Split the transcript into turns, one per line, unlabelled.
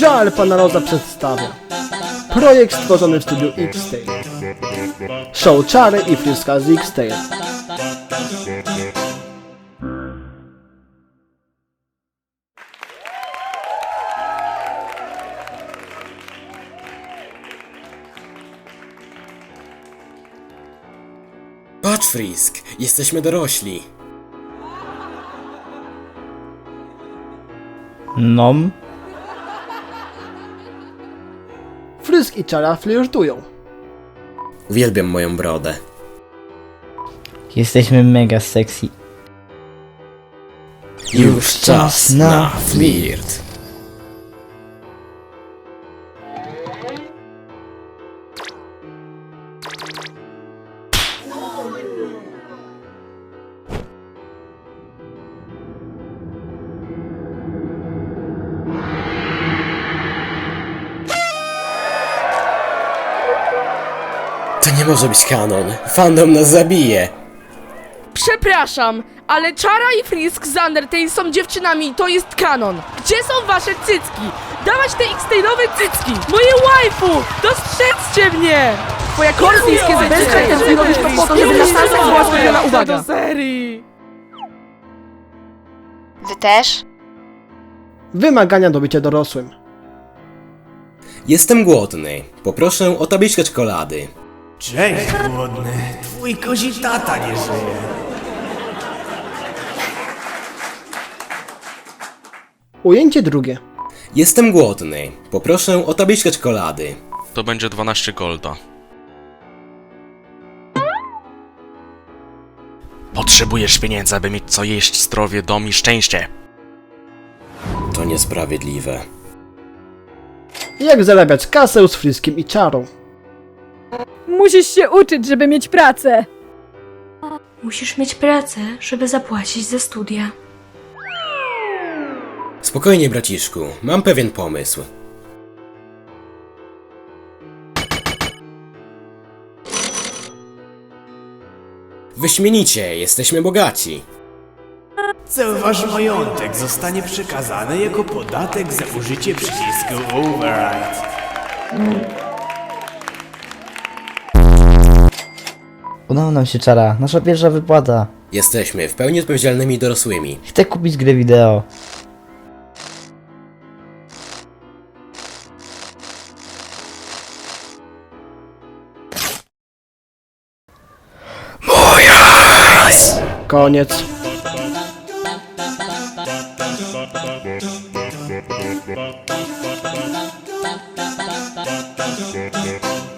Joel Panaroza przedstawia Projekt stworzony w studiu X-Tale Show Czary i Friska z X-Tale
Patrz, Frisk, jesteśmy dorośli.
Nom.
I Czara flirtują
Uwielbiam moją brodę.
Jesteśmy mega sexy.
Już czas na flirt. To nie może być kanon. Fandom nas zabije.
Przepraszam, ale Czara i Frisk z Undertale są dziewczynami i to jest kanon. Gdzie są wasze cycki? Dawać te X-Tailowe cycki! Moje waifu! Dostrzeżcie mnie! Twoja korzyńskie zbytne ty robisz to po to, żeby na szansę była skupiona uwaga. Do serii!
Wy też?
Wymagania do bycia dorosłym
Jestem głodny. Poproszę o tabliczkę czekolady.
Cześć, głodny. Twój kozi tata nie żyje.
Ujęcie drugie
Jestem głodny. Poproszę o tabliczkę czekolady.
To będzie 12 golda. Potrzebujesz pieniędzy, aby mieć co jeść, zdrowie, dom i szczęście.
To niesprawiedliwe.
Jak zarabiać kasę z Friskiem i Czarą
Musisz się uczyć, żeby mieć pracę.
Musisz mieć pracę, żeby zapłacić za studia.
Spokojnie, braciszku. Mam pewien pomysł. Wyśmienicie, jesteśmy bogaci.
Cały wasz majątek zostanie przekazany jako podatek za użycie przycisku Override.
Udało nam się czara. Nasza pierwsza wypłata.
Jesteśmy w pełni odpowiedzialnymi dorosłymi.
Chcę kupić grę wideo.
Koniec
Thank you.